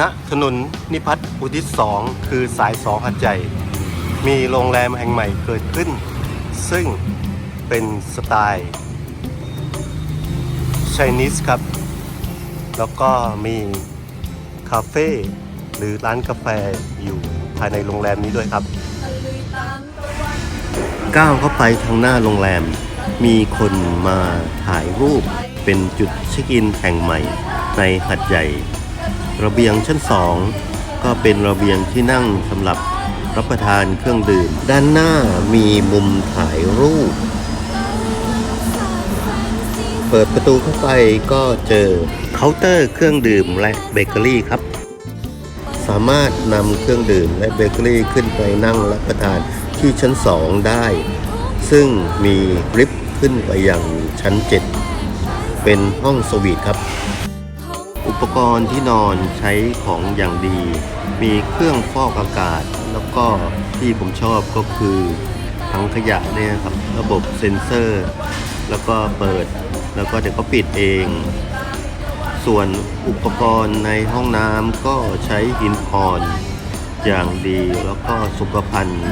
ณถนนนิพัฒน์อุทิศสองคือสายสองหัดใหญ่มีโรงแรมแห่งใหม่เกิดขึ้น ซึ่งเป็นสไตล์ช i นิสครับ แล้วก็มีคาเฟ่หรือร้านกาแฟอยู่ภายในโรงแรมนี้ด้วยครับ ก้าวเข้าไปทางหน้าโรงแรม มีคนมาถ่ายรูปเป็นจุดเช็คอินแห่งใหม่ในหัดใหญ่ ระเบียงชั้นสองก็เป็นระเบียงที่นั่งสำหรับรับประทานเครื่องดื่ม ด้านหน้ามีมุมถ่ายรูป เปิดประตูเข้าไปก็เจอเคาน์เตอร์เครื่องดื่มและเบเกอรี่ครับ สามารถนำเครื่องดื่มและเบเกอรี่ขึ้นไปนั่งรับประทานที่ชั้น 2 ได้ ซึ่งมีลิฟต์ขึ้นไปยังชั้น 7 เป็นห้องสวีทครับ ปกรณ์ที่นอนใช้ของอย่างดี มีเครื่องฟอกอากาศ แล้วก็ที่ผมชอบก็คือถังขยะเนี่ยครับระบบเซ็นเซอร์ แล้วก็เปิดแล้วก็เดี๋ยวก็ปิดเอง ส่วนอุปกรณ์ในห้องน้ำก็ใช้หินอ่อนอย่างดีแล้วก็สุขภัณฑ์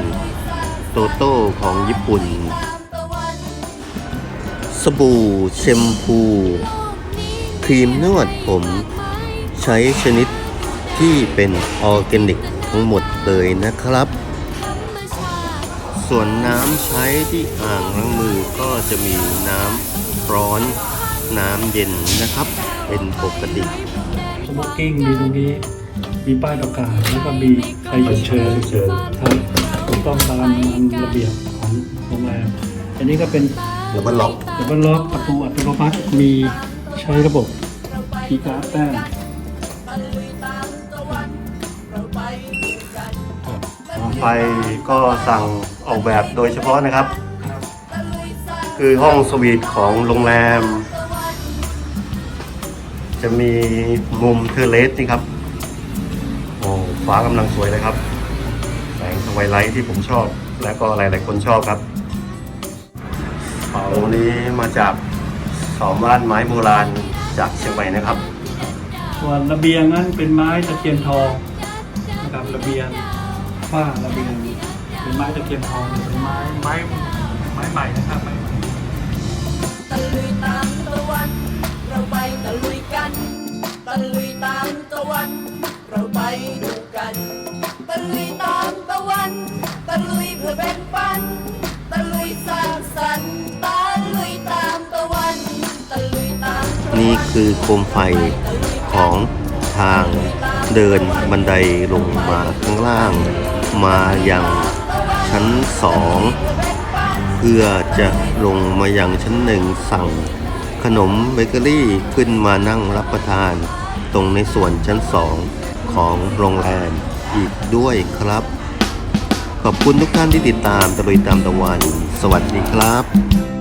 โตโต้ของญี่ปุ่น สบู่แชมพู ครีมนวดผมใช้ชนิดที่เป็นออร์แกนิกทั้งหมดเลยนะครับ ส่วนน้ำใช้ที่อ่างล้างมือก็จะมีน้ำร้อนน้ำเย็นนะครับ เป็นปกติสโมกกิ้งมีตรงนี้มีป้ายประกาศแล้วก็มีใครหยุดเชิญเชิญครับถูกต้องตามระเบียบของโรงแรม อันนี้ก็เป็นแล้วก็ล็อกเดี๋ยวก็ล็อกประตูอัตโนมัติมี ใช้ระบบคีย์การ์ดแต้มไฟก็สั่งออกแบบโดยเฉพาะนะครับ คือห้องสวีทของโรงแรม จะมีมุมเทอร์เลสนี่ครับ โอ้ฟ้ากำลังสวยเลยครับแสงสวายไลท์ที่ผมชอบ และก็หลายๆคนชอบครับเสานี้มาจาก เสาบ้านไม้โบราณจากเชียงใหม่นะครับ ส่วนระเบียงนั้นเป็นไม้ตะเคียนทองนะครับระเบียงฝ้าระเบียงเป็นไม้ตะเคียนทองเป็นไม้ไม้ไม้ใหม่นะครับไม้ใหม่ตะลุยตามตะวัน เราไปตะลุยกันตะลุยตามตะวัน เราไปดูกันตะลุยตามตะวันตะลุยเพื่อแบ่งปันตะ นี่คือโคมไฟของทางเดินบันไดลงมาข้างล่าง มาอยังชั้นสองเพื่อจะลงมาอยังชั้นหนึ่งสั่งขนมเบเกอรี่ขึ้นมานั่งรับประทาน ตรงในส่วนชั้นสองของโรงแรมอีกด้วยครับ ขอบคุณทุกท่านที่ติดตามตะลุยตามตะวัน สวัสดีครับ